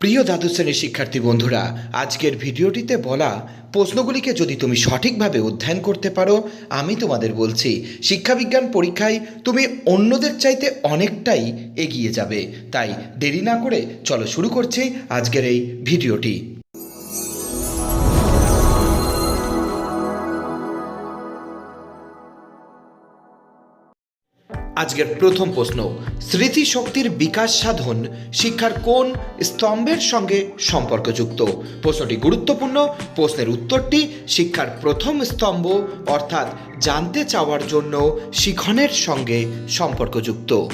প্রিয় দ্বাদশ শ্রেণির শিক্ষার্থী বন্ধুরা, আজকের ভিডিওটিতে বলা প্রশ্নগুলিকে যদি তুমি সঠিকভাবে অধ্যয়ন করতে পারো, আমি তোমাদের বলছি, শিক্ষাবিজ্ঞান পরীক্ষায় তুমি অন্যদের চাইতে অনেকটাই এগিয়ে যাবে। তাই দেরি না করে চলো শুরু করছি আজকের এই ভিডিওটি। আজকের প্রথম প্রশ্ন, স্মৃতিশক্তির বিকাশ সাধন শিক্ষার কোন স্তম্ভের সঙ্গে সম্পর্কযুক্ত? প্রশ্নটি গুরুত্বপূর্ণ, প্রশ্নের উত্তরটি শিক্ষার প্রথম স্তম্ভ, অর্থাৎ জানতে চাওয়ার জন্য শিখনের সঙ্গে সম্পর্কযুক্ত।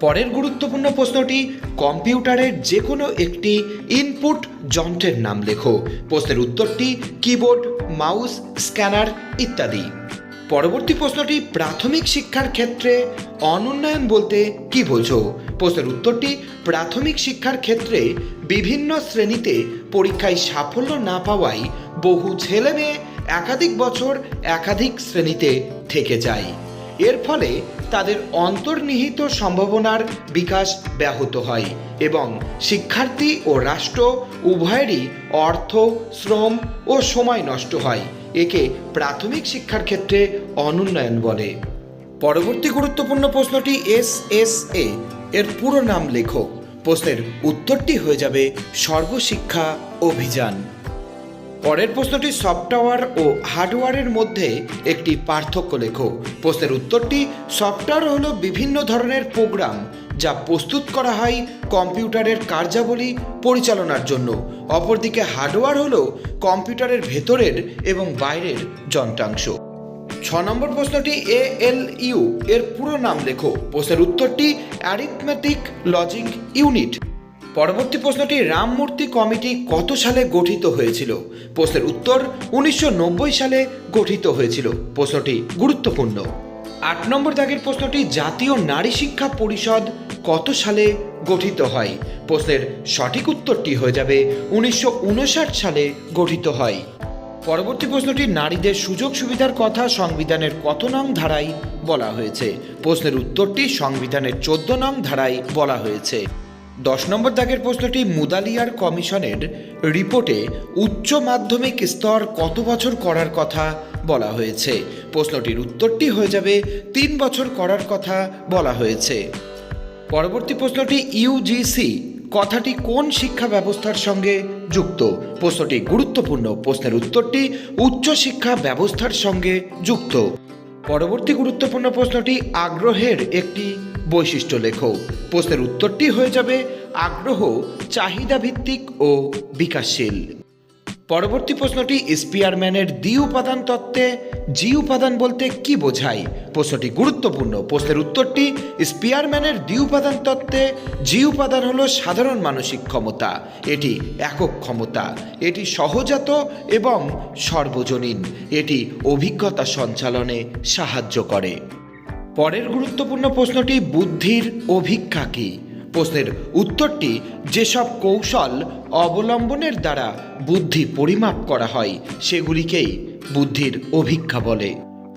পরের গুরুত্বপূর্ণ প্রশ্নটি, কম্পিউটারের যে কোনো একটি ইনপুট যন্ত্রের নাম লেখো। প্রশ্নের উত্তরটি, কিবোর্ড, মাউস, স্ক্যানার ইত্যাদি। পরবর্তী প্রশ্নটি, প্রাথমিক শিক্ষার ক্ষেত্রে অনুন্নয়ন বলতে কি বোঝো? প্রশ্নের উত্তরটি, প্রাথমিক শিক্ষার ক্ষেত্রে বিভিন্ন শ্রেণীতে পরীক্ষায় সাফল্য না পাওয়ায় বহু ছেলে মেয়ে একাধিক বছর একাধিক শ্রেণীতে থেকে যায়। এর ফলে তাদের অন্তর্নিহিত সম্ভাবনার বিকাশ ব্যাহত হয় এবং শিক্ষার্থী ও রাষ্ট্র উভয়েরই অর্থ, শ্রম ও সময় নষ্ট হয়। একে প্রাথমিক শিক্ষার ক্ষেত্রে অনুন্নয়ন বলে। পরবর্তী গুরুত্বপূর্ণ প্রশ্নটি এস এস এ। এর পুরো নাম লেখো। প্রশ্নের উত্তরটি হয়ে যাবে সর্বশিক্ষা অভিযান। পরের প্রশ্নটি সফটওয়্যার ও হার্ডওয়্যারের মধ্যে একটি পার্থক্য লেখো। প্রশ্নের উত্তরটি সফটওয়্যার হলো বিভিন্ন ধরনের প্রোগ্রাম। যা প্রস্তুত করা হয় কম্পিউটারের কার্যাবলী পরিচালনার জন্য। অপরদিকে হার্ডওয়্যার হলো কম্পিউটারের ভেতরের এবং বাইরের যন্ত্রাংশ। ছ নম্বর প্রশ্নটি এ এল ইউ এর পুরো নাম লেখো। প্রশ্নের উত্তরটি অ্যারিথমেটিক লজিক ইউনিট। পরবর্তী প্রশ্নটি রামমূর্তি কমিটি কত সালে গঠিত হয়েছিল? প্রশ্নের উত্তর উনিশশো নব্বই সালে গঠিত হয়েছিল। প্রশ্নটি গুরুত্বপূর্ণ। আট নম্বর দাগের প্রশ্নটি জাতীয় নারী শিক্ষা পরিষদ কত সালে গঠিত হয়? প্রশ্নের সঠিক উত্তরটি হয়ে যাবে উনিশশো উনষাট সালে গঠিত হয়। পরবর্তী প্রশ্নটি, নারীদের সুযোগ সুবিধার কথা সংবিধানের কত নং ধারায় বলা হয়েছে? প্রশ্নের উত্তরটি সংবিধানের চোদ্দ নং ধারায় বলা হয়েছে। দশ নম্বর দাগের প্রশ্নটি, মুদালিয়ার কমিশনের রিপোর্টে উচ্চ মাধ্যমিক স্তর কত বছর করার কথা বলা হয়েছে? প্রশ্নটির উত্তরটি হয়ে যাবে, তিন বছর করার কথা বলা হয়েছে। পরবর্তী প্রশ্নটি ইউজিসি কথাটি কোন শিক্ষা ব্যবস্থার সঙ্গে যুক্ত? প্রশ্নটি গুরুত্বপূর্ণ, প্রশ্নের উত্তরটি উচ্চ শিক্ষা ব্যবস্থার সঙ্গে যুক্ত। পরবর্তী গুরুত্বপূর্ণ প্রশ্নটি আগ্রহের একটি বৈশিষ্ট্য লেখো। প্রশ্নের উত্তরটি হয়ে যাবে আগ্রহ চাহিদা ভিত্তিক ও বিকাশশীল। পরবর্তী প্রশ্নটি স্পিয়ারম্যানের দ্বি উপাদান তত্ত্বে জি উপাদান বলতে কি বোঝায়? প্রশ্নটি গুরুত্বপূর্ণ। প্রশ্নের উত্তরটি স্পিয়ারম্যানের দ্বি উপাদান তত্ত্বে জি উপাদান হলো সাধারণ মানসিক ক্ষমতা। এটি একক ক্ষমতা। এটি সহজাত এবং সর্বজনীন। এটি অভিজ্ঞতা সঞ্চালনে সাহায্য করে। পরের গুরুত্বপূর্ণ প্রশ্নটি, বুদ্ধির অভিক্ষা কী? প্রশ্নের উত্তরটি যেসব কৌশল অবলম্বনের দ্বারা বুদ্ধি পরিমাপ করা হয়, সেগুলিকেই বুদ্ধির অভিক্ষা বলে।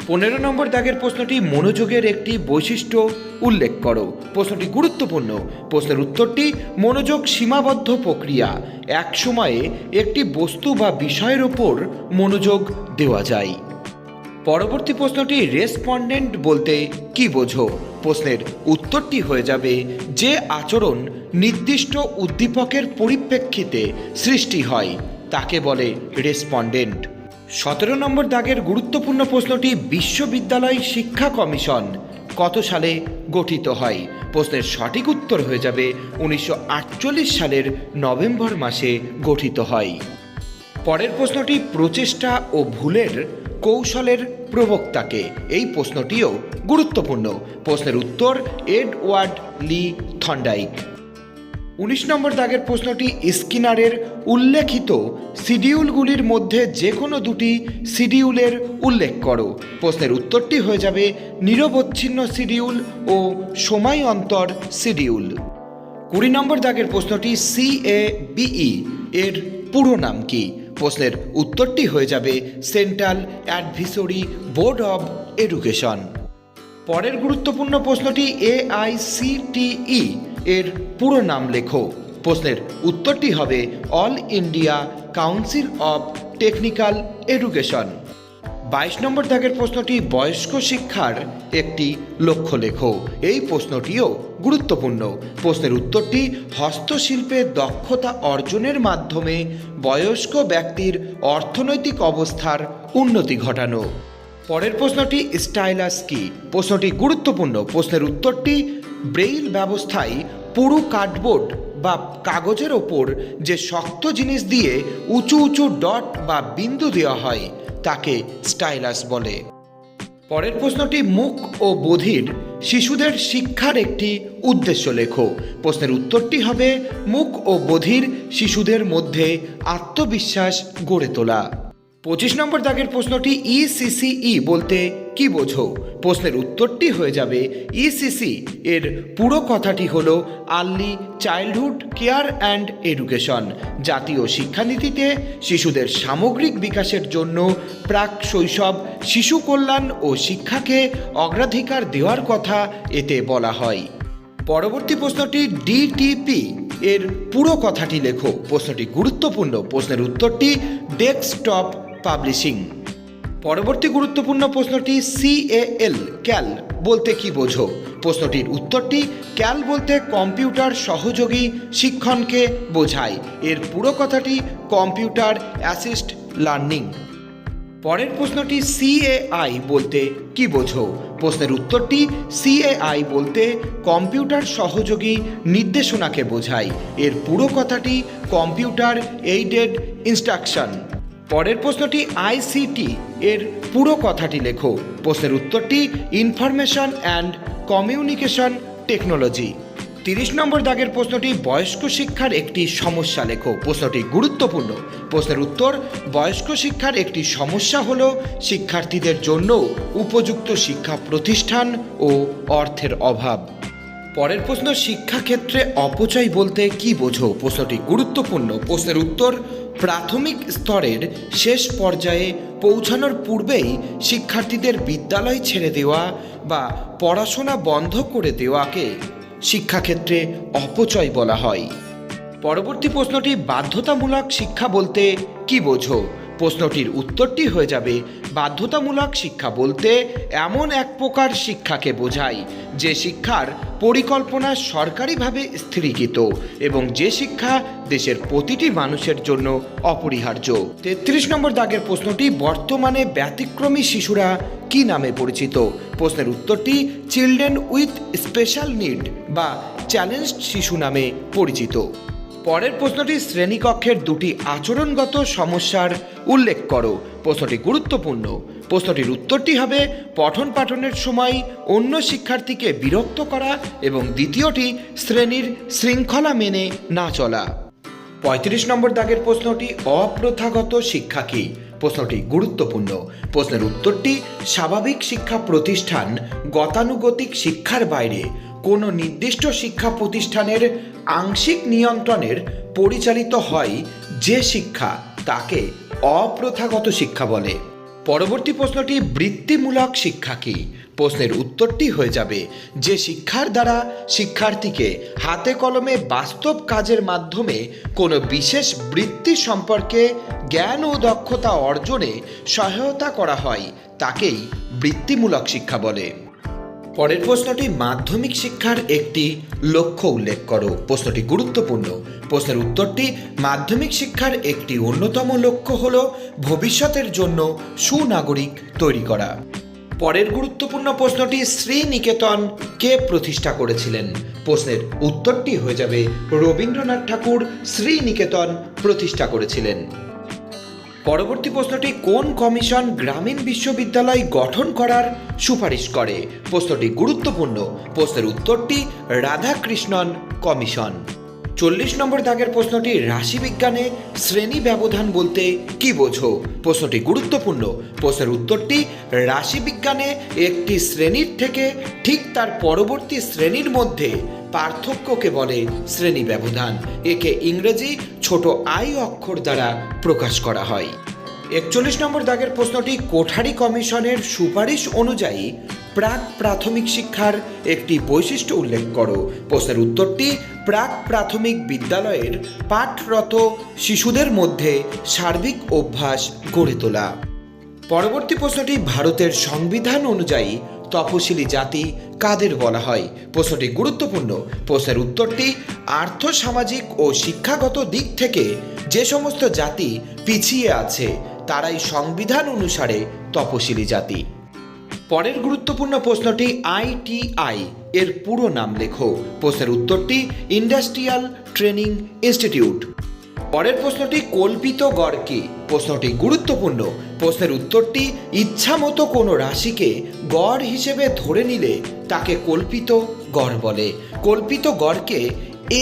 পনেরো নম্বর দাগের প্রশ্নটি মনোযোগের একটি বৈশিষ্ট্য উল্লেখ করো। প্রশ্নটি গুরুত্বপূর্ণ। প্রশ্নের উত্তরটি মনোযোগ সীমাবদ্ধ প্রক্রিয়া। এক সময়ে একটি বস্তু বা বিষয়ের ওপর মনোযোগ দেওয়া যায়। পরবর্তী প্রশ্নটি রেসপন্ডেন্ট বলতে কি বোঝো? প্রশ্নের উত্তরটি হয়ে যাবে, যে আচরণ নির্দিষ্ট উদ্দীপকের পরিপ্রেক্ষিতে সৃষ্টি হয়, তাকে বলে রেসপন্ডেন্ট সতেরো নম্বর দাগের গুরুত্বপূর্ণ প্রশ্নটি বিশ্ববিদ্যালয় শিক্ষা কমিশন কত সালে গঠিত হয়? প্রশ্নের সঠিক উত্তর হয়ে যাবে, উনিশশো আটচল্লিশ সালের নভেম্বর মাসে গঠিত হয়। পরের প্রশ্নটি প্রচেষ্টা ও ভুলের কৌশলের প্রবক্তাকে। এই প্রশ্নটিও গুরুত্বপূর্ণ। প্রশ্নের উত্তর এডওয়ার্ড লি থন্ডাইক। উনিশ নম্বর দাগের প্রশ্নটি স্কিনারের উল্লেখিত শিডিউলগুলির মধ্যে যে কোনো দুটি শিডিউলের উল্লেখ করো। প্রশ্নের উত্তরটি হয়ে যাবে নিরবচ্ছিন্ন শিডিউল ও সময় অন্তর শিডিউল। কুড়ি নম্বর দাগের প্রশ্নটি সি এ বিই এর পুরো নাম কি? প্রশ্নের উত্তরটি হয়ে যাবে Central Advisory Board of Education. পরের গুরুত্বপূর্ণ প্রশ্নটি এআইসিটিই এর পুরো নাম লেখো। প্রশ্নের উত্তরটি হবে All India Council of Technical Education. বাইশ নম্বর দাগের প্রশ্নটি বয়স্ক শিক্ষার একটি লক্ষ্য লেখো। এই প্রশ্নটিও গুরুত্বপূর্ণ। প্রশ্নের উত্তরটি হস্তশিল্পে দক্ষতা অর্জনের মাধ্যমে বয়স্ক ব্যক্তির অর্থনৈতিক অবস্থার উন্নতি ঘটানো। পরের প্রশ্নটি স্টাইলাস কি? প্রশ্নটি গুরুত্বপূর্ণ। প্রশ্নের উত্তরটি ব্রেইল ব্যবস্থায় পুরু কার্ডবোর্ড বা কাগজের ওপর যে শক্ত জিনিস দিয়ে উঁচু উঁচু ডট বা বিন্দু দেওয়া হয় তাকে স্টাইলাস বলে। পরের প্রশ্নটি মুখ ও বধির শিশুদের শিক্ষার একটি উদ্দেশ্য লেখো। প্রশ্নের উত্তরটি হবে, মুখ ও বধির শিশুদের মধ্যে আত্মবিশ্বাস গড়ে তোলা। পঁচিশ নম্বর দাগের প্রশ্নটি ইসিসিই বলতে কি বোঝো? প্রশ্নের উত্তরটি হয়ে যাবে ইসিসি এর পুরো কথাটি হল early childhood care and education, জাতীয় শিক্ষানীতিতে শিশুদের সামগ্রিক বিকাশের জন্য প্রাক শৈশব, শিশু কল্যাণ ও শিক্ষাকে অগ্রাধিকার দেওয়ার কথা এতে বলা হয়। পরবর্তী প্রশ্নটি ডিটিপি এর পুরো কথাটি লেখো। প্রশ্নটি গুরুত্বপূর্ণ। প্রশ্নের উত্তরটি ডেস্কটপ পাবলিশিং পরবর্তী গুরুত্বপূর্ণ প্রশ্নটি সিএএল ক্যাল বলতে কি বোঝো? প্রশ্নটির উত্তরটি ক্যাল বলতে কম্পিউটার সহযোগী, শিক্ষণকে বোঝায়। এর পুরো কথাটি, কম্পিউটার অ্যাসিস্ট লার্নিং। পরের প্রশ্নটি সিএআই বলতে কি বোঝো? প্রশ্নের উত্তরটি সিএআই বলতে কম্পিউটার সহযোগী, নির্দেশনাকে বোঝায়। এর পুরো কথাটি কম্পিউটার এইডেড ইনস্ট্রাকশন। পরের প্রশ্নটি আইসিটি এর পুরো কথাটি লেখো। প্রশ্নের উত্তরটি ইনফরমেশন অ্যান্ড কমিউনিকেশন টেকনোলজি। তিরিশ নম্বর দাগের প্রশ্নটি বয়স্ক শিক্ষার একটি সমস্যা লেখো। প্রশ্নটি গুরুত্বপূর্ণ। প্রশ্নের উত্তর, বয়স্ক শিক্ষার একটি সমস্যা হল শিক্ষার্থীদের জন্য উপযুক্ত শিক্ষা প্রতিষ্ঠান ও অর্থের অভাব। পরের প্রশ্ন, শিক্ষাক্ষেত্রে অপচয় বলতে কি বোঝো? প্রশ্নটি গুরুত্বপূর্ণ। প্রশ্নের উত্তর প্রাথমিক স্তরের শেষ পর্যায়ে পৌঁছানোর পূর্বেই শিক্ষার্থীদের বিদ্যালয় ছেড়ে দেওয়া বা পড়াশোনা বন্ধ করে দেওয়াকে শিক্ষাক্ষেত্রে অপচয় বলা হয়। পরবর্তী প্রশ্নটি বাধ্যতামূলক শিক্ষা বলতে কি বোঝো? প্রশ্নটির উত্তরটি হয়ে যাবে, বাধ্যতামূলক শিক্ষা বলতে এমন এক প্রকার শিক্ষাকে বোঝায়, যে শিক্ষার পরিকল্পনা সরকারিভাবে স্থিরীকৃত এবং যে শিক্ষা দেশের প্রতিটি মানুষের জন্য অপরিহার্য। তেত্রিশ নম্বর দাগের প্রশ্নটি, বর্তমানে ব্যতিক্রমী শিশুরা কি নামে পরিচিত? প্রশ্নের উত্তরটি, চিলড্রেন উইথ স্পেশাল নিড বা চ্যালেঞ্জড শিশু নামে পরিচিত। পরের প্রশ্নটি শ্রেণীকক্ষের দুটি আচরণগত সমস্যার উল্লেখ করো। প্রশ্নটি গুরুত্বপূর্ণ। প্রশ্নটির উত্তরটি হবে, পঠন পাঠনের সময় অন্য শিক্ষার্থীকে বিরক্ত করা এবং দ্বিতীয়টি, শ্রেণির শৃঙ্খলা মেনে না চলা। পঁয়ত্রিশ নম্বর দাগের প্রশ্নটি, অপ্রথাগত শিক্ষা কি? প্রশ্নটি গুরুত্বপূর্ণ। প্রশ্নের উত্তরটি, স্বাভাবিক শিক্ষা প্রতিষ্ঠান গতানুগতিক শিক্ষার বাইরে। কোনো নির্দিষ্ট শিক্ষা প্রতিষ্ঠানের আংশিক নিয়ন্ত্রণের পরিচালিত হয় যে শিক্ষা তাকে অপ্রথাগত শিক্ষা বলে। পরবর্তী প্রশ্নটি বৃত্তিমূলক শিক্ষা কি? প্রশ্নের উত্তরটি হয়ে যাবে যে শিক্ষার দ্বারা শিক্ষার্থীকে হাতে কলমে বাস্তব কাজের মাধ্যমে কোনো বিশেষ বৃত্তি সম্পর্কে জ্ঞান ও দক্ষতা অর্জনে সহায়তা করা হয়, তাকেই বৃত্তিমূলক শিক্ষা বলে। পরের প্রশ্নটি মাধ্যমিক শিক্ষার একটি লক্ষ্য উল্লেখ করো। প্রশ্নটি গুরুত্বপূর্ণ। প্রশ্নের উত্তরটি, মাধ্যমিক শিক্ষার একটি অন্যতম লক্ষ্য হল ভবিষ্যতের জন্য সুনাগরিক তৈরি করা। পরের গুরুত্বপূর্ণ প্রশ্নটি, শ্রীনিকেতন কে প্রতিষ্ঠা করেছিলেন? প্রশ্নের উত্তরটি হয়ে যাবে রবীন্দ্রনাথ ঠাকুর শ্রীনিকেতন প্রতিষ্ঠা করেছিলেন। পরবর্তী প্রশ্নটি, কোন কমিশন গ্রামীণ বিশ্ববিদ্যালয় গঠন করার সুপারিশ করে? প্রশ্নটি গুরুত্বপূর্ণ। প্রশ্নের উত্তরটি, রাধাকৃষ্ণন কমিশন। চল্লিশ নম্বর দাগের প্রশ্নটি, রাশিবিজ্ঞানে শ্রেণি ব্যবধান বলতে কি বোঝো? প্রশ্নটি গুরুত্বপূর্ণ। প্রশ্নের উত্তরটি, রাশিবিজ্ঞানে একটি শ্রেণির থেকে ঠিক তার পরবর্তী শ্রেণির মধ্যে পার্থক্যকে বলে শ্রেণি ব্যবধান। একে ইংরেজি ছোট আই অক্ষর দ্বারা প্রকাশ করা হয়। একচল্লিশ নম্বর দাগের প্রশ্নটি কোঠারি কমিশনের সুপারিশ অনুযায়ী প্রাক প্রাথমিক শিক্ষার একটি বৈশিষ্ট্য উল্লেখ করো। প্রশ্নের উত্তরটি, প্রাক প্রাথমিক বিদ্যালয়ের পাঠরত শিশুদের মধ্যে সার্বিক অভ্যাস গড়ে তোলা। পরবর্তী প্রশ্নটি, ভারতের সংবিধান অনুযায়ী তপশিলি জাতি কাদের বলা হয়? প্রশ্নটি গুরুত্বপূর্ণ। প্রশ্নের উত্তরটি আর্থ সামাজিক ও শিক্ষাগত দিক থেকে যে সমস্ত জাতি পিছিয়ে আছে, তারাই সংবিধান অনুসারে তপশিলি জাতি। পরের গুরুত্বপূর্ণ প্রশ্নটি আইটিআই, এর পুরো নাম লেখো। প্রশ্নের উত্তরটি ইন্ডাস্ট্রিয়াল ট্রেনিং ইনস্টিটিউট। পরের প্রশ্নটি কল্পিত গড়কে প্রশ্নটি গুরুত্বপূর্ণ। প্রশ্নের উত্তরটি ইচ্ছামতো কোনো রাশিকে গড় হিসেবে ধরে নিলে তাকে কল্পিত গড় বলে। কল্পিত গড়কে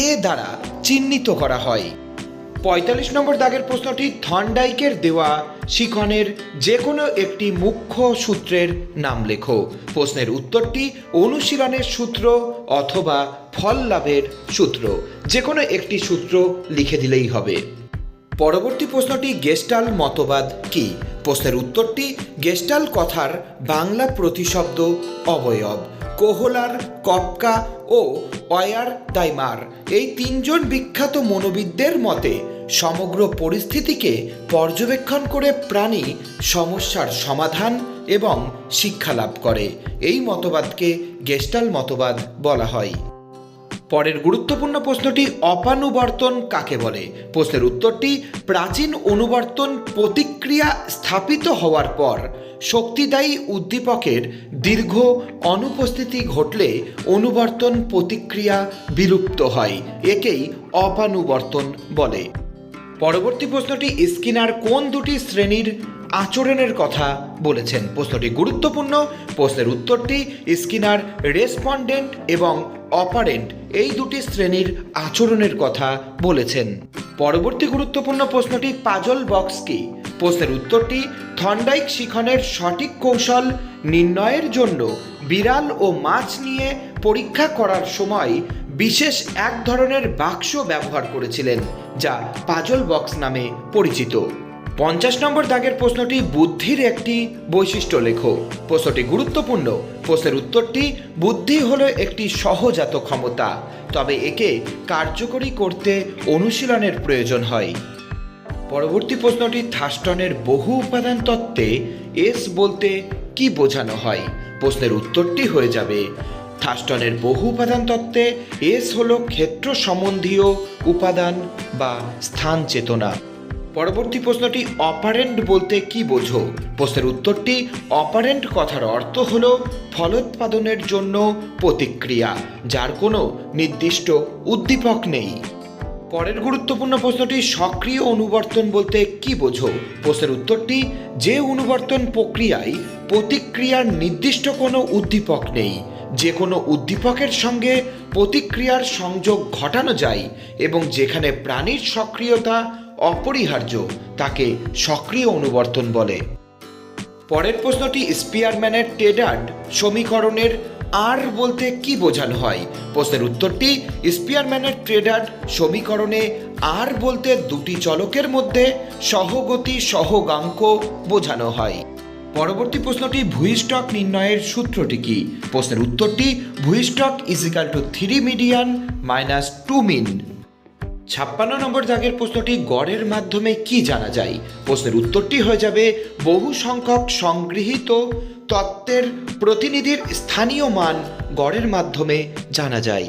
এ দ্বারা চিহ্নিত করা হয়। পঁয়তাল্লিশ নম্বর দাগের প্রশ্নটি থন্ডাইকের দেওয়া শিখনের যে কোনো একটি মুখ্য সূত্রের নাম লেখো। প্রশ্নের উত্তরটি অনুশীলনের সূত্র অথবা ফল লাভের সূত্র। যে কোনো একটি সূত্র লিখে দিলেই হবে। পরবর্তী প্রশ্নটি গেস্টাল মতবাদ কি? প্রশ্নের উত্তরটি গেস্টাল কথার বাংলা প্রতিশব্দ অবয়ব। কোহলার, কপকা ও অয়ার দাইমার। এই তিনজন বিখ্যাত মনোবিদদের মতে সমগ্র পরিস্থিতিকে পর্যবেক্ষণ করে প্রাণী সমস্যার সমাধান এবং শিক্ষা লাভ করে। এই মতবাদকে গেস্টাল মতবাদ বলা হয়। পরের গুরুত্বপূর্ণ প্রশ্নটি, অপানুবর্তন কাকে বলে? প্রশ্নের উত্তরটি, প্রাচীন অনুবর্তন প্রতিক্রিয়া স্থাপিত হওয়ার পর শক্তিদায়ী উদ্দীপকের দীর্ঘ অনুপস্থিতি ঘটলে অনুবর্তন প্রতিক্রিয়া বিলুপ্ত হয়। একেই অপানুবর্তন বলে। পরবর্তী প্রশ্নটি স্কিনার কোন দুটি শ্রেণির আচরণের কথা বলেছেন? প্রশ্নটি গুরুত্বপূর্ণ, প্রশ্নের উত্তরটি স্কিনার রেসপন্ডেন্ট এবং অপারেন্ট এই দুটি শ্রেণির আচরণের কথা বলেছেন। পরবর্তী গুরুত্বপূর্ণ প্রশ্নটি পাজল বক্স কি? প্রশ্নের উত্তরটি, থন্ডাইক শিখনের সঠিক কৌশল নির্ণয়ের জন্য বিড়াল ও মাছ নিয়ে পরীক্ষা করার সময় বিশেষ এক ধরনের বাক্স ব্যবহার করেছিলেন, যা পাজল বক্স নামে পরিচিত। পঞ্চাশ নম্বর দাগের প্রশ্নটি বুদ্ধির একটি বৈশিষ্ট্য লেখো। প্রশ্নটি গুরুত্বপূর্ণ। প্রশ্নের উত্তরটি, বুদ্ধি হলো একটি সহজাত ক্ষমতা, তবে একে কার্যকরী করতে অনুশীলনের প্রয়োজন হয়। পরবর্তী প্রশ্নটি থাস্টনের বহু উপাদান তত্ত্বে এস বলতে কি বোঝানো হয়? প্রশ্নের উত্তরটি হয়ে যাবে থাস্টনের বহু উপাদান তত্ত্বে এস হলো ক্ষেত্র সম্বন্ধীয় উপাদান বা স্থান চেতনা। পরবর্তী প্রশ্নটি অপারেন্ট বলতে কি বোঝো? প্রশ্নের উত্তরটি অপারেন্ট কথার অর্থ হল ফলোৎপাদনের জন্য প্রতিক্রিয়া, যার কোনো নির্দিষ্ট উদ্দীপক নেই। পরের গুরুত্বপূর্ণ প্রশ্নটি সক্রিয় অনুবর্তন বলতে কি বোঝো? প্রশ্নের উত্তরটি যে অনুবর্তন প্রক্রিয়ায় প্রতিক্রিয়ার নির্দিষ্ট কোনো উদ্দীপক নেই যে কোনো উদ্দীপকের সঙ্গে প্রতিক্রিয়ার সংযোগ ঘটানো যায় এবং যেখানে প্রাণীর সক্রিয়তা অপরিহার্য, তাকে সক্রিয় অনুবর্তন বলে। পরের প্রশ্নটি স্পিয়ারম্যানের টেডার্ড সমীকরণের আর বলতে কি বোঝানো হয়? প্রশ্নের উত্তরটি স্পিয়ারম্যানের ট্রেডার সমীকরণে আর বলতে দুটি চলকের মধ্যে সহগতি সহগাঙ্ক বোঝানো হয়। পরবর্তী প্রশ্নটি ভূইস্টক নির্ণয়ের সূত্রটি কি? প্রশ্নের উত্তরটি ভূইস্টক equal to three median minus two mean ছাপ্পান্ন নম্বর দাগের প্রশ্নটি গড়ের মাধ্যমে কি জানা যায়? প্রশ্নের উত্তরটি হয়ে যাবে, বহু সংখ্যক সংগৃহীত তত্ত্বের প্রতিনিধির স্থানীয় মান গড়ের মাধ্যমে জানা যায়।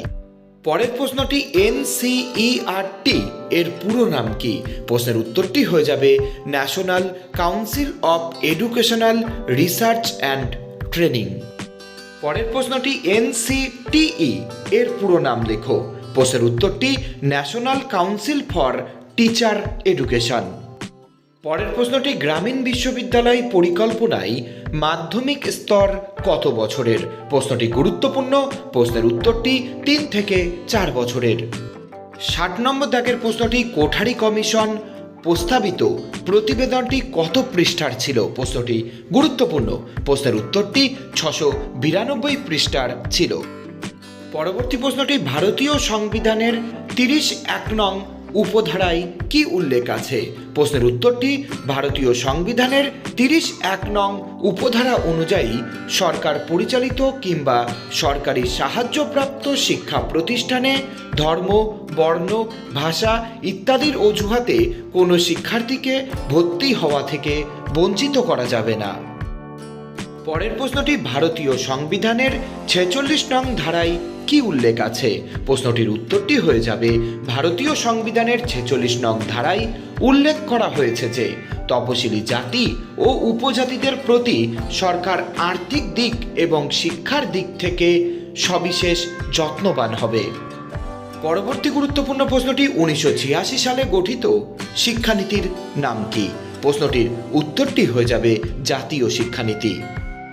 পরের প্রশ্নটি এনসিইআরটি এর পুরো নাম কি? প্রশ্নের উত্তরটি হয়ে যাবে National Council of Educational Research and Training পরের প্রশ্নটি এনসিটিই এর পুরো নাম লেখো। প্রশ্নের উত্তরটি National Council for Teacher Education পরের প্রশ্নটি, গ্রামীণ বিশ্ববিদ্যালয় পরিকল্পনায় মাধ্যমিক স্তর কত বছরের? প্রশ্নটি গুরুত্বপূর্ণ, প্রশ্নের উত্তরটি তিন থেকে চার বছরের। ষাট নম্বর দাগের প্রশ্নটি, কোঠারি কমিশন প্রস্তাবিত প্রতিবেদনটি কত পৃষ্ঠার ছিল? প্রশ্নটি গুরুত্বপূর্ণ, প্রশ্নের উত্তরটি ছশো বিরানব্বই পৃষ্ঠার ছিল। পরবর্তী প্রশ্নটি, ভারতীয় সংবিধানের তিরিশ এক নং উপধারায় কি উল্লেখ আছে? প্রশ্নের উত্তরটি ভারতীয় সংবিধানের তিরিশ এক নং উপধারা অনুযায়ী সরকার পরিচালিত কিংবা সরকারি সাহায্যপ্রাপ্ত শিক্ষা প্রতিষ্ঠানে ধর্ম, বর্ণ, ভাষা ইত্যাদির অজুহাতে কোনো শিক্ষার্থীকে ভর্তি হওয়া থেকে বঞ্চিত করা যাবে না। পরের প্রশ্নটি ভারতীয় সংবিধানের ছেচল্লিশ নং ধারায় কি উল্লেখ আছে? প্রশ্নটির উত্তরটি হয়ে যাবে, ভারতীয় সংবিধানের ছেচল্লিশ নং ধারায় উল্লেখ করা হয়েছে যে, তপশিলি জাতি ও উপজাতিদের প্রতি সরকার আর্থিক দিক এবং শিক্ষার দিক থেকে সবিশেষ যত্নবান হবে। পরবর্তী গুরুত্বপূর্ণ প্রশ্নটি উনিশশো ছিয়াশি সালে গঠিত। শিক্ষানীতির নাম কি? প্রশ্নটির উত্তরটি হয়ে যাবে জাতীয় শিক্ষানীতি।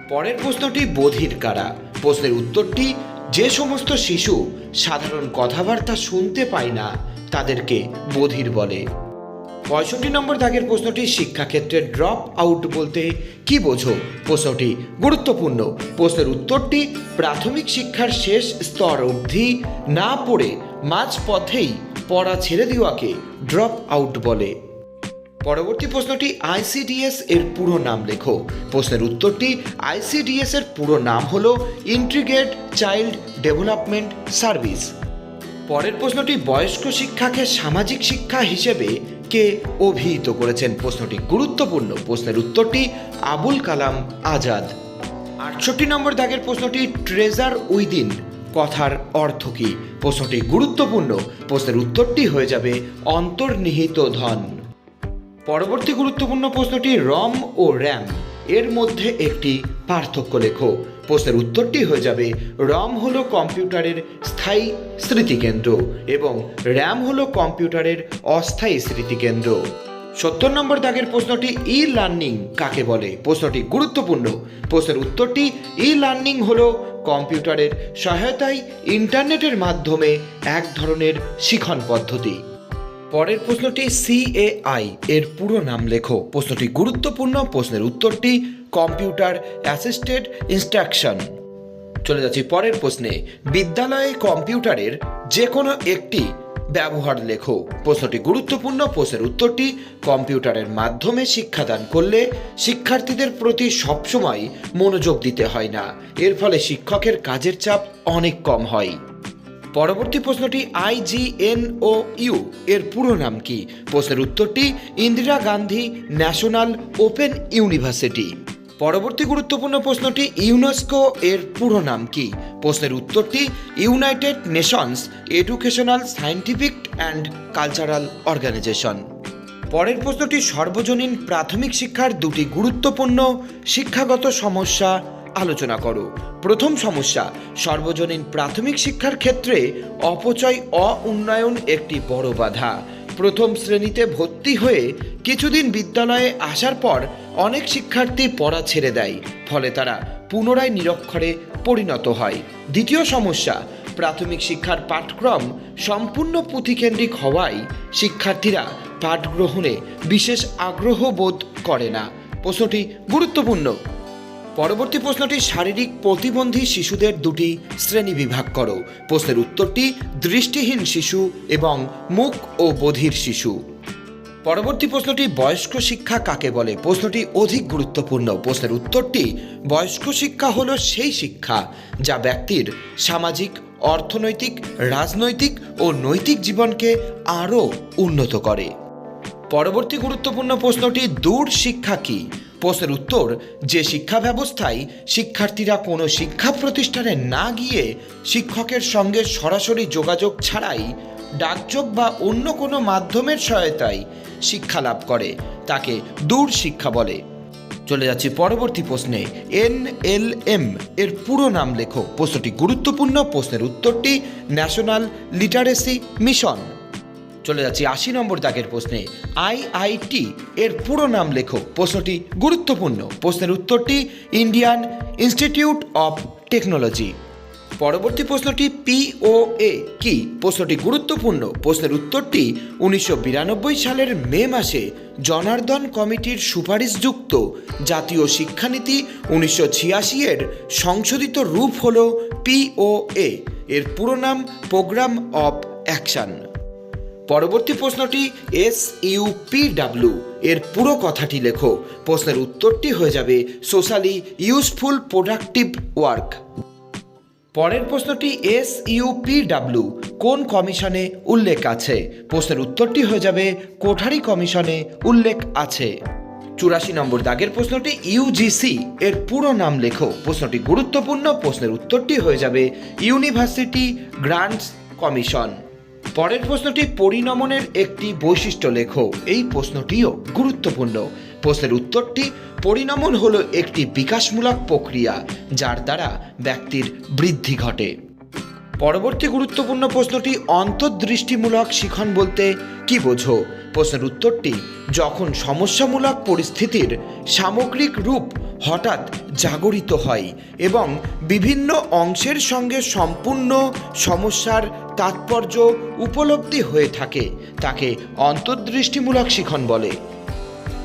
পরের প্রশ্নটি বধির কারা? প্রশ্নের উত্তরটি, যে সমস্ত শিশু সাধারণ কথাবার্তা শুনতে পায় না, তাদেরকে বধির বলে। পঁয়ষট্টি নম্বর দাগের প্রশ্নটি, শিক্ষাক্ষেত্রে ড্রপ আউট বলতে কি বোঝো? প্রশ্নটি গুরুত্বপূর্ণ। প্রশ্নের উত্তরটি, প্রাথমিক শিক্ষার শেষ স্তর অবধি না পড়ে মাঝ পথেই পড়া ছেড়ে দেওয়াকে ড্রপ আউট বলে। পরবর্তী প্রশ্নটি আইসিডিএস এর পুরো নাম লেখো। প্রশ্নের উত্তরটি আইসিডিএস এর পুরো নাম হল ইন্টিগ্রেট চাইল্ড ডেভেলপমেন্ট সার্ভিস পরের প্রশ্নটি বয়স্ক শিক্ষাকে সামাজিক শিক্ষা হিসেবে কে অভিহিত করেছেন? প্রশ্নটি গুরুত্বপূর্ণ। প্রশ্নের উত্তরটি আবুল কালাম আজাদ। আটষট্টি নম্বর দাগের প্রশ্নটি ট্রেজার উইদিন কথার অর্থ কী? প্রশ্নটি গুরুত্বপূর্ণ। প্রশ্নের উত্তরটি হয়ে যাবে অন্তর্নিহিত ধন। পরবর্তী গুরুত্বপূর্ণ প্রশ্নটি রম ও র্যাম। এর মধ্যে একটি পার্থক্য লেখো। প্রশ্নের উত্তরটি হয়ে যাবে, রম হলো কম্পিউটারের স্থায়ী স্মৃতিকেন্দ্র এবং র্যাম হলো কম্পিউটারের অস্থায়ী স্মৃতিকেন্দ্র। সত্তর নম্বর দাগের প্রশ্নটি ই লার্নিং কাকে বলে? প্রশ্নটি গুরুত্বপূর্ণ। প্রশ্নের উত্তরটি ই লার্নিং হলো কম্পিউটারের সহায়তায় ইন্টারনেটের মাধ্যমে এক ধরনের শিখন পদ্ধতি। পরের প্রশ্নটি সিএআই এর পুরো নাম লেখো। প্রশ্নটি গুরুত্বপূর্ণ, প্রশ্নের উত্তরটি কম্পিউটার অ্যাসিস্টেড ইনস্ট্রাকশন। চলে যাচ্ছি পরের প্রশ্নে। বিদ্যালয়ে কম্পিউটারের যে কোনো একটি ব্যবহার লেখো। প্রশ্নটি গুরুত্বপূর্ণ, প্রশ্নের উত্তরটি কম্পিউটারের মাধ্যমে শিক্ষাদান করলে শিক্ষার্থীদের প্রতি সবসময় মনোযোগ দিতে হয় না। এর ফলে শিক্ষকের কাজের চাপ অনেক কম হয়। পরবর্তী প্রশ্নটি আইজিএনও ইউ, এর পুরো নাম কি? প্রশ্নের উত্তরটি Indira Gandhi National Open University. পরবর্তী গুরুত্বপূর্ণ প্রশ্নটি ইউনেস্কো, এর পুরো নাম কি? প্রশ্নের উত্তরটি United Nations Educational Scientific and Cultural Organization. পরের প্রশ্নটি সর্বজনীন প্রাথমিক শিক্ষার দুটি গুরুত্বপূর্ণ শিক্ষাগত সমস্যা আলোচনা করো। প্রথম সমস্যা, সর্বজনীন প্রাথমিক শিক্ষার ক্ষেত্রে অপচয় অ উন্নয়ন একটি বড় বাধা। প্রথম শ্রেণীতে ভর্তি হয়ে কিছুদিন বিদ্যালয়ে আসার পর অনেক শিক্ষার্থী পড়া ছেড়ে দেয়, ফলে তারা পুনরায় নিরক্ষরে পরিণত হয়। দ্বিতীয় সমস্যা, প্রাথমিক শিক্ষার পাঠক্রম সম্পূর্ণ পুঁথিকেন্দ্রিক হওয়ায় শিক্ষার্থীরা পাঠ গ্রহণে বিশেষ আগ্রহ বোধ করে না। প্রশ্নটি গুরুত্বপূর্ণ। পরবর্তী প্রশ্নটি, শারীরিক প্রতিবন্ধী শিশুদের দুটি শ্রেণি বিভাগ করো। প্রশ্নের উত্তরটি, দৃষ্টিহীন শিশু এবং মুখ ও বধির শিশু। পরবর্তী প্রশ্নটি, বয়স্ক শিক্ষা কাকে বলে? প্রশ্নটি অধিক গুরুত্বপূর্ণ। প্রশ্নের উত্তরটি, বয়স্ক শিক্ষা হলো সেই শিক্ষা যা ব্যক্তির সামাজিক, অর্থনৈতিক, রাজনৈতিক ও নৈতিক জীবনকে আরও উন্নত করে। পরবর্তী গুরুত্বপূর্ণ প্রশ্নটি, দূর শিক্ষা কি? প্রশ্নের উত্তর যে শিক্ষা ব্যবস্থায় শিক্ষার্থীরা কোনো শিক্ষা প্রতিষ্ঠানে না গিয়ে শিক্ষকের সঙ্গে সরাসরি যোগাযোগ ছাড়াই ডাকযোগ বা অন্য কোনো মাধ্যমের সহায়তায় শিক্ষা লাভ করে, তাকে দূর শিক্ষা বলে। চলে যাচ্ছি পরবর্তী প্রশ্নে। এন এল এম এর পুরো নাম লেখো। প্রশ্নটি গুরুত্বপূর্ণ। প্রশ্নের উত্তরটি ন্যাশনাল লিটারেসি মিশন। চলে যাচ্ছি আশি নম্বর দাগের প্রশ্নে। আইআইটি এর পুরো নাম লেখো। প্রশ্নটি গুরুত্বপূর্ণ। প্রশ্নের উত্তরটি ইন্ডিয়ান ইনস্টিটিউট অফ টেকনোলজি। পরবর্তী প্রশ্নটি পিওএ কি? প্রশ্নটি গুরুত্বপূর্ণ। প্রশ্নের উত্তরটি উনিশশো বিরানব্বই সালের মে মাসে জনার্দন কমিটির সুপারিশযুক্ত জাতীয় শিক্ষানীতি উনিশশো ছিয়াশি এর সংশোধিত রূপ হল পিওএ এর পুরো নাম প্রোগ্রাম অফ অ্যাকশন। পরবর্তী প্রশ্নটি এস ইউ পি ডাব্লিউ এর পুরো কথাটি লেখো। প্রশ্নের উত্তরটি হয়ে যাবে সোশ্যালি ইউজফুল প্রোডাক্টিভ ওয়ার্ক পরের প্রশ্নটি এস ইউ পি ডাব্লিউ কোন কমিশনে উল্লেখ আছে? প্রশ্নের উত্তরটি হয়ে যাবে কোঠারি কমিশনে উল্লেখ আছে। চুরাশি নম্বর দাগের প্রশ্নটি ইউজিসি এর পুরো নাম লেখো। প্রশ্নটি গুরুত্বপূর্ণ। প্রশ্নের উত্তরটি হয়ে যাবে ইউনিভার্সিটি গ্রান্টস কমিশন পরের প্রশ্নটি পরিণমনের একটি বৈশিষ্ট্য লেখো। এই প্রশ্নটিও গুরুত্বপূর্ণ। প্রশ্নের উত্তরটি, পরিণমন হলো একটি বিকাশমূলক প্রক্রিয়া, যার দ্বারা ব্যক্তির বৃদ্ধি ঘটে। পরবর্তী গুরুত্বপূর্ণ প্রশ্নটি, অন্তর্দৃষ্টিমূলক শিখন বলতে কি বোঝো? প্রশ্নের উত্তরটি, যখন সমস্যামূলক পরিস্থিতির সামগ্রিক রূপ হঠাৎ জাগরিত হয় এবং বিভিন্ন অংশের সঙ্গে সম্পূর্ণ সমস্যার তাৎপর্য উপলব্ধি হয়ে থাকে, তাকে অন্তর্দৃষ্টিমূলক শিখন বলে।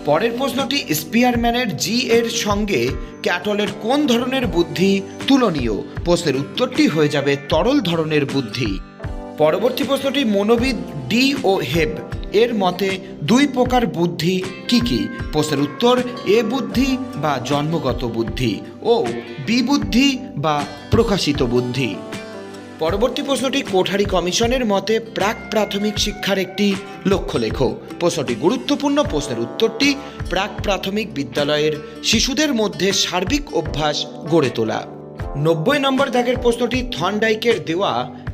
পরের প্রশ্নটি স্পিয়ারম্যানের জি এর সঙ্গে ক্যাটলের কোন ধরনের বুদ্ধি তুলনীয়? প্রশ্নের উত্তরটি হয়ে যাবে তরল ধরনের বুদ্ধি। পরবর্তী প্রশ্নটি মনোবিদ ডি ও হেব, এর মতে দুই প্রকার বুদ্ধি কি কি? প্রশ্নের উত্তর, এ বুদ্ধি বা জন্মগত বুদ্ধি ও বি বুদ্ধি বা প্রকাশিত বুদ্ধি। পরবর্তী প্রশ্নটি কোঠারি কমিশনের মতে প্রাক প্রাথমিক শিক্ষার একটি লক্ষ্য লেখো প্রশ্নটি গুরুত্বপূর্ণ, প্রশ্নের উত্তরটি প্রাক প্রাথমিক বিদ্যালয়ের শিশুদের মধ্যে সার্বিক অভ্যাস গড়ে তোলা। নব্বই নম্বর দাগের প্রশ্নটি থনডাইকের দেওয়া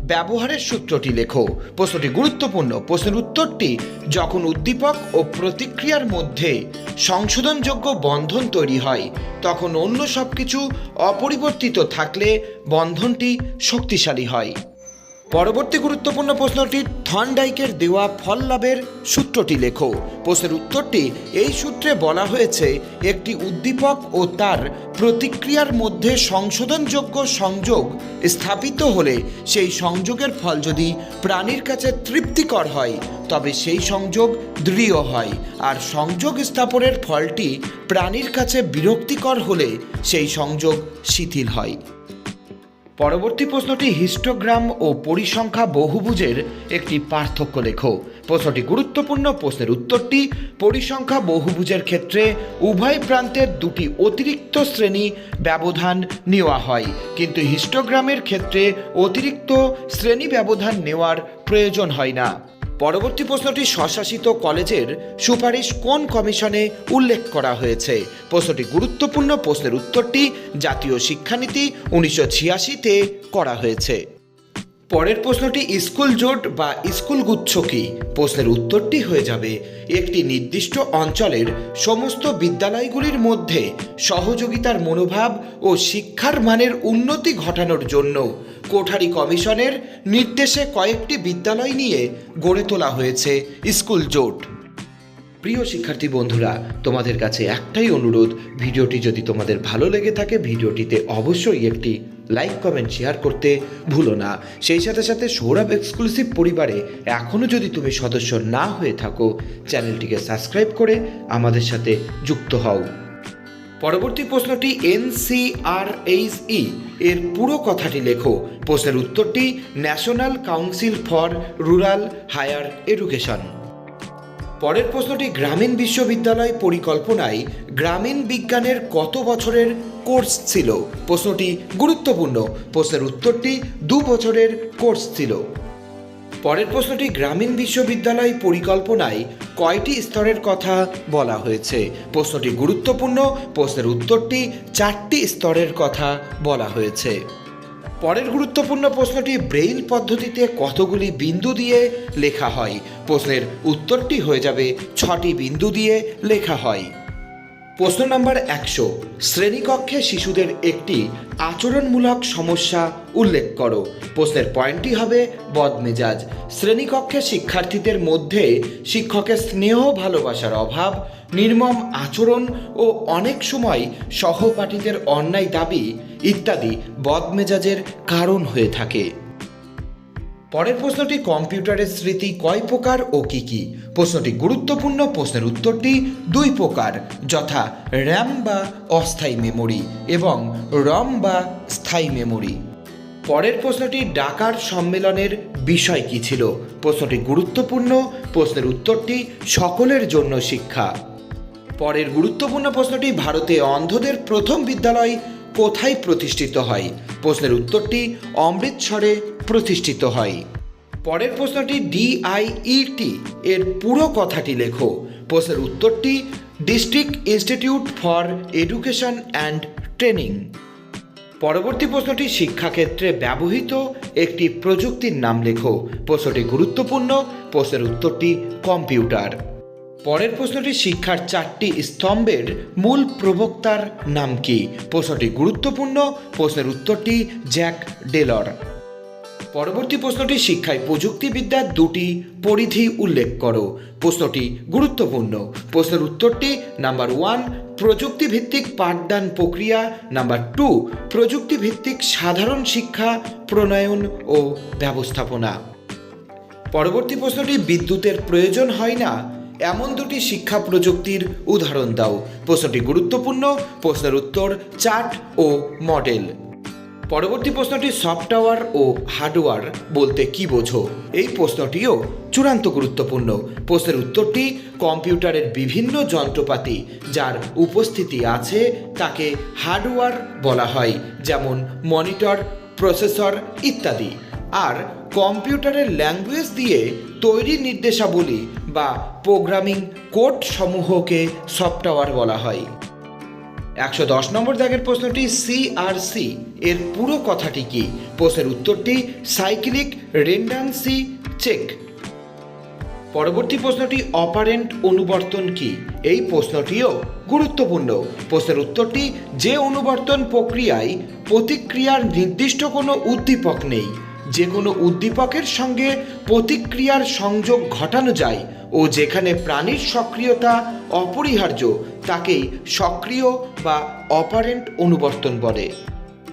ব্যবহারের সূত্রটি লেখো। প্রশ্নটি গুরুত্বপূর্ণ। প্রশ্নের উত্তরটি, যখন উদ্দীপক ও প্রতিক্রিয়ার মধ্যে সংশোধনযোগ্য বন্ধন তৈরি হয়, তখন অন্য সব কিছু অপরিবর্তিত থাকলে বন্ধনটি শক্তিশালী হয়। পরবর্তী গুরুত্বপূর্ণ প্রশ্নটি থনডাইকের দেওয়া ফল লাভের সূত্রটি লেখো। প্রশ্নের উত্তরটি এই সূত্রে বলা হয়েছে, একটি উদ্দীপক ও তার প্রতিক্রিয়ার মধ্যে সংশোধনযোগ্য সংযোগ স্থাপিত হলে সেই সংযোগের ফল যদি প্রাণীর কাছে তৃপ্তিকর হয়, তবে সেই সংযোগ দৃঢ় হয়। আর সংযোগ স্থাপনের ফলটি প্রাণীর কাছে বিরক্তিকর হলে সেই সংযোগ শিথিল হয়। পরবর্তী প্রশ্নটি হিস্টোগ্রাম ও পরিসংখ্যা বহুভুজের একটি পার্থক্য লেখো। প্রশ্নটি গুরুত্বপূর্ণ, প্রশ্নের উত্তরটি পরিসংখ্যা বহুভুজের ক্ষেত্রে উভয় প্রান্তের দুটি অতিরিক্ত শ্রেণি ব্যবধান নেওয়া হয়। কিন্তু হিস্টোগ্রামের ক্ষেত্রে অতিরিক্ত শ্রেণি ব্যবধান নেওয়ার প্রয়োজন হয় না। পরবর্তী প্রশ্নটি স্বশাসিত কলেজের সুপারিশ কোন কমিশনে উল্লেখ করা হয়েছে? প্রশ্নটি গুরুত্বপূর্ণ, প্রশ্নের উত্তরটি জাতীয় শিক্ষানীতি উনিশশো ছিয়াশিতে করা হয়েছে। পরের প্রশ্নটি, স্কুল জোট বা স্কুল গুচ্ছ কি? প্রশ্নের উত্তরটি হয়ে যাবে একটি নির্দিষ্ট অঞ্চলের সমস্ত বিদ্যালয়গুলির মধ্যে সহযোগিতার মনোভাব ও শিক্ষার মানের উন্নতি ঘটানোর জন্য কোঠারি কমিশনের নির্দেশে কয়েকটি বিদ্যালয় নিয়ে গড়ে তোলা হয়েছে স্কুল জোট। প্রিয় শিক্ষার্থী বন্ধুরা, তোমাদের কাছে একটাই অনুরোধ, ভিডিওটি যদি তোমাদের ভালো লেগে থাকে, ভিডিওটিতে অবশ্যই একটি লাইক, কমেন্ট শেয়ার করতে ভুলো না। সেই সাথে সাথে সৌরভ এক্সক্লুসিভ পরিবারে এখনও যদি তুমি সদস্য না হয়ে থাকো, চ্যানেলটিকে সাবস্ক্রাইব করে আমাদের সাথে যুক্ত হও। পরবর্তী প্রশ্নটি এনসিআরএইচই এর পুরো কথাটি লেখো। প্রশ্নের উত্তরটি National Council for Rural Higher Education পরের প্রশ্নটি, গ্রামীণ বিশ্ববিদ্যালয় পরিকল্পনায় গ্রামীণ বিজ্ঞানের কত বছরের কোর্স ছিল? প্রশ্নটি গুরুত্বপূর্ণ। প্রশ্নের উত্তরটি দু বছরের কোর্স ছিল। পরের প্রশ্নটি, গ্রামীণ বিশ্ববিদ্যালয় পরিকল্পনায় কয়টি স্তরের কথা বলা হয়েছে? প্রশ্নটি গুরুত্বপূর্ণ। প্রশ্নের উত্তরটি চারটি স্তরের কথা বলা হয়েছে। পরের গুরুত্বপূর্ণ প্রশ্নটি ব্রেইল পদ্ধতিতে কতগুলি বিন্দু দিয়ে লেখা হয়? প্রশ্নের উত্তরটি হয়ে যাবে ছটি বিন্দু দিয়ে লেখা হয়। প্রশ্ন নম্বর একশো, শ্রেণীকক্ষে শিশুদের একটি আচরণমূলক সমস্যা উল্লেখ করো। প্রশ্নের পয়েন্টটি হবে বদমেজাজ। শ্রেণীকক্ষে শিক্ষার্থীদের মধ্যে শিক্ষকের স্নেহ, ভালোবাসার অভাব, নির্মম আচরণ ও অনেক সময় সহপাঠীদের অন্যায় দাবি ইত্যাদি বদমেজাজের কারণ হয়ে থাকে। পরের প্রশ্নটি কম্পিউটারের স্মৃতি কয় প্রকার ও কি কি? প্রশ্নটি গুরুত্বপূর্ণ, প্রশ্নের উত্তরটি দুই প্রকার, যথা র্যাম বা অস্থায়ী মেমোরি এবং রম বা স্থায়ী মেমোরি। পরের প্রশ্নটি ডাকার সম্মেলনের বিষয় কি ছিল? প্রশ্নটি গুরুত্বপূর্ণ, প্রশ্নের উত্তরটি সকলের জন্য শিক্ষা। পরের গুরুত্বপূর্ণ প্রশ্নটি ভারতে অন্ধদের প্রথম বিদ্যালয় কোথায় প্রতিষ্ঠিত হয়? প্রশ্নের উত্তরটি অমৃতসরে প্রতিষ্ঠিত হয়। পরের প্রশ্নটি ডিআইইটি এর পুরো কথাটি লেখো। প্রশ্নের উত্তরটি District Institute for Education and Training পরবর্তী প্রশ্নটি শিক্ষাক্ষেত্রে ব্যবহৃত একটি প্রযুক্তির নাম লেখো। প্রশ্নটি গুরুত্বপূর্ণ, প্রশ্নের উত্তরটি কম্পিউটার। পরের প্রশ্নটি, শিক্ষার চারটি স্তম্ভের মূল প্রবক্তার নাম কি? প্রশ্নটি গুরুত্বপূর্ণ, প্রশ্নের উত্তরটি জ্যাক ডেলর। পরবর্তী প্রশ্নটি, শিক্ষায় প্রযুক্তিবিদ্যার দুটি পরিধি উল্লেখ করো। প্রশ্নটি গুরুত্বপূর্ণ, প্রশ্নের উত্তরটি নাম্বার ওয়ান, প্রযুক্তিভিত্তিক পাঠদান প্রক্রিয়া, নাম্বার টু, প্রযুক্তিভিত্তিক সাধারণ শিক্ষা প্রণয়ন ও ব্যবস্থাপনা। পরবর্তী প্রশ্নটি, বিদ্যুতের প্রয়োজন হয় না এমন দুটি শিক্ষা প্রযুক্তির উদাহরণ দাও। প্রশ্নটি গুরুত্বপূর্ণ, প্রশ্নের উত্তর চার্ট ও মডেল। পরবর্তী প্রশ্নটি সফটওয়্যার ও হার্ডওয়্যার বলতে কি বোঝো? এই প্রশ্নটিও চূড়ান্ত গুরুত্বপূর্ণ। প্রশ্নের উত্তরটি কম্পিউটারের বিভিন্ন যন্ত্রপাতি যার উপস্থিতি আছে তাকে হার্ডওয়্যার বলা হয়, যেমন মনিটর, প্রসেসর ইত্যাদি। আর কম্পিউটারের ল্যাঙ্গুয়েজ দিয়ে তৈরি নির্দেশাবলী বা প্রোগ্রামিং কোড সমূহকে সফটওয়্যার বলা হয়। একশো দশ নম্বর দাগের প্রশ্নটি সিআরসি এর পুরো কথাটি কি? প্রশ্নের উত্তরটি সাইক্লিক রেন্ডান্সি চেক পরবর্তী প্রশ্নটি অপারেন্ট অনুবর্তন কি? এই প্রশ্নটিও গুরুত্বপূর্ণ। প্রশ্নের উত্তরটি যে অনুবর্তন প্রক্রিয়ায় প্রতিক্রিয়ার নির্দিষ্ট কোনো উদ্দীপক নেই। যে কোনো উদ্দীপকের সঙ্গে প্রতিক্রিয়ার সংযোগ ঘটানো যায় ও যেখানে প্রাণীর সক্রিয়তা অপরিহার্য, তাকেই সক্রিয় বা অপারেন্ট অনুবর্তন বলে।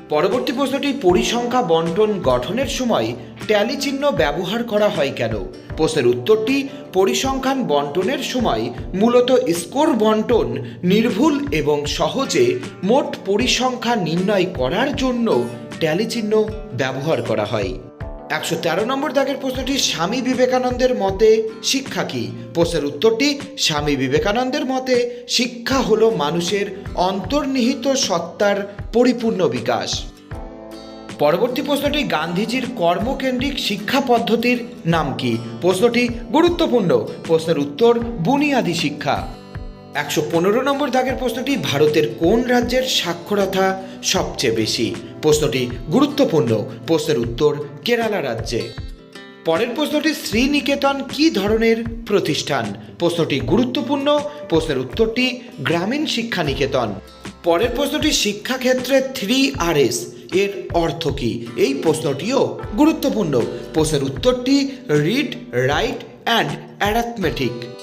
পরবর্তী প্রশ্নটি, পরিসংখ্যা বন্টন গঠনের সময় ট্যালি চিহ্ন ব্যবহার করা হয় কেন? প্রশ্নের উত্তরটি, পরিসংখ্যান বন্টনের সময় মূলত স্কোর বন্টন নির্ভুল এবং সহজে মোট পরিসংখ্যা নির্ণয় করার জন্য ট্যালি চিহ্ন ব্যবহার করা হয়। একশো তেরো নম্বর দাগের প্রশ্নটি স্বামী বিবেকানন্দের মতে শিক্ষা কি? প্রশ্নের উত্তরটি, স্বামী বিবেকানন্দের মতে শিক্ষা হলো মানুষের অন্তর্নিহিত সত্তার পরিপূর্ণ বিকাশ। পরবর্তী প্রশ্নটি, গান্ধীজির কর্মকেন্দ্রিক শিক্ষা পদ্ধতির নাম কি? প্রশ্নটি গুরুত্বপূর্ণ। প্রশ্নের উত্তর, বুনিয়াদী শিক্ষা। একশো পনেরো নম্বর দাগের প্রশ্নটি ভারতের কোন রাজ্যের সাক্ষরতা সবচেয়ে বেশি? প্রশ্নটি গুরুত্বপূর্ণ। প্রশ্নের উত্তর কেরালা রাজ্যে। পরের প্রশ্নটি, শ্রীনিকেতন কি ধরনের প্রতিষ্ঠান? প্রশ্নটি গুরুত্বপূর্ণ। প্রশ্নের উত্তরটি গ্রামীণ শিক্ষা নিকেতন পরের প্রশ্নটি, শিক্ষাক্ষেত্রে থ্রি আর এস এর অর্থ কি? এই প্রশ্নটিও গুরুত্বপূর্ণ। প্রশ্নের উত্তরটি রিড, রাইট অ্যান্ড অ্যারাথমেটিক।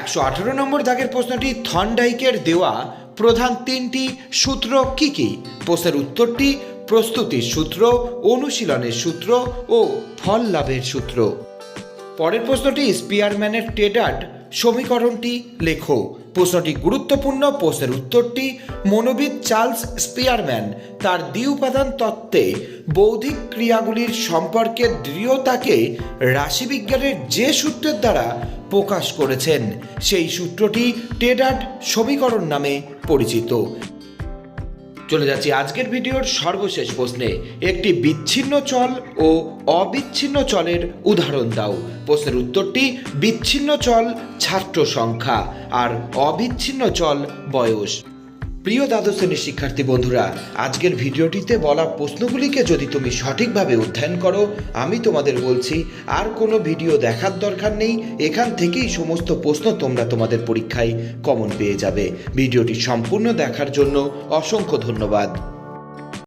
একশো আঠেরো নম্বর দাগের প্রশ্নটি থনডাইকের দেওয়া প্রধান তিনটি সূত্র কি কি? প্রশ্নের উত্তরটি প্রস্তুতির সূত্র, অনুশীলনের সূত্র ও ফল লাভের সূত্র। পরের প্রশ্নটি স্পিয়ারম্যানের টেডার্ড সমীকরণটি লেখো। প্রশ্নটি গুরুত্বপূর্ণ, প্রশ্নের উত্তরটি মনোবিদ চার্লস স্পিয়ারম্যান। তার দ্বি উপাদান তত্ত্বে বৌদ্ধিক ক্রিয়াগুলির সম্পর্কে দৃঢ়তাকে রাশিবিজ্ঞানের যে সূত্রের দ্বারা প্রকাশ করেছেন, সেই সূত্রটি টেডার্ড সমীকরণ নামে পরিচিত। চলে যাচ্ছি আজকের ভিডিওর সর্বশেষ প্রশ্নে। একটি বিচ্ছিন্ন চল ও অবিচ্ছিন্ন চলের উদাহরণ দাও। প্রশ্নের উত্তরটি, বিচ্ছিন্ন চল ছাত্র সংখ্যা আর অবিচ্ছিন্ন চল বয়স। প্রিয় দ্বাদশ শ্রেণির শিক্ষার্থী বন্ধুরা, আজকের ভিডিওটিতে বলা প্রশ্নগুলিকে যদি তুমি সঠিকভাবে অধ্যয়ন করো, আমি তোমাদের বলছি, আর কোনো ভিডিও দেখার দরকার নেই, এখান থেকেই সমস্ত প্রশ্ন তোমরা তোমাদের পরীক্ষায় কমন পেয়ে যাবে। ভিডিওটি সম্পূর্ণ দেখার জন্য অসংখ্য ধন্যবাদ।